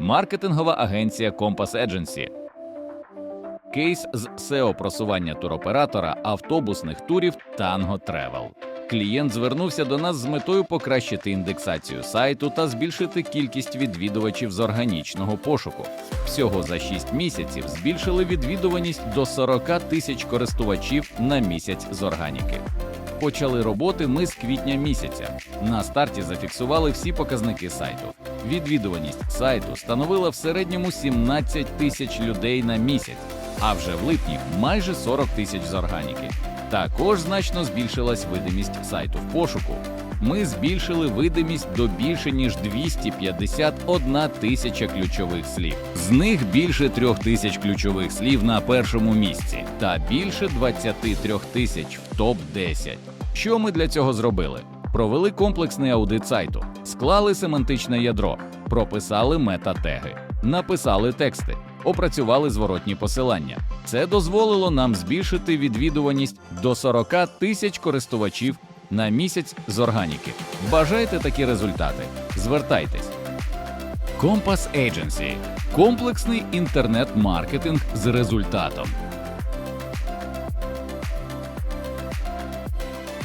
маркетингова агенція Compass Agency. Кейс з SEO просування туроператора автобусних турів Tango Travel. Клієнт звернувся до нас з метою покращити індексацію сайту та збільшити кількість відвідувачів з органічного пошуку. Всього за 6 місяців збільшили відвідуваність до 40 тисяч користувачів на місяць з органіки. Почали роботи ми з квітня місяця. На старті зафіксували всі показники сайту. Відвідуваність сайту становила в середньому 17 тисяч людей на місяць, а вже в липні майже 40 тисяч з органіки. Також значно збільшилась видимість сайту в пошуку. Ми збільшили видимість до більше ніж 251 тисяча ключових слів. З них більше трьох тисяч ключових слів на першому місці та більше 23 тисяч в топ 10 Що ми для цього зробили? Провели комплексний аудит сайту, склали семантичне ядро, прописали метатеги, написали тексти, опрацювали зворотні посилання. Це дозволило нам збільшити відвідуваність до 40 тисяч користувачів на місяць з органіки. Бажаєте такі результати? Звертайтесь. Compass Agency – комплексний інтернет-маркетинг з результатом.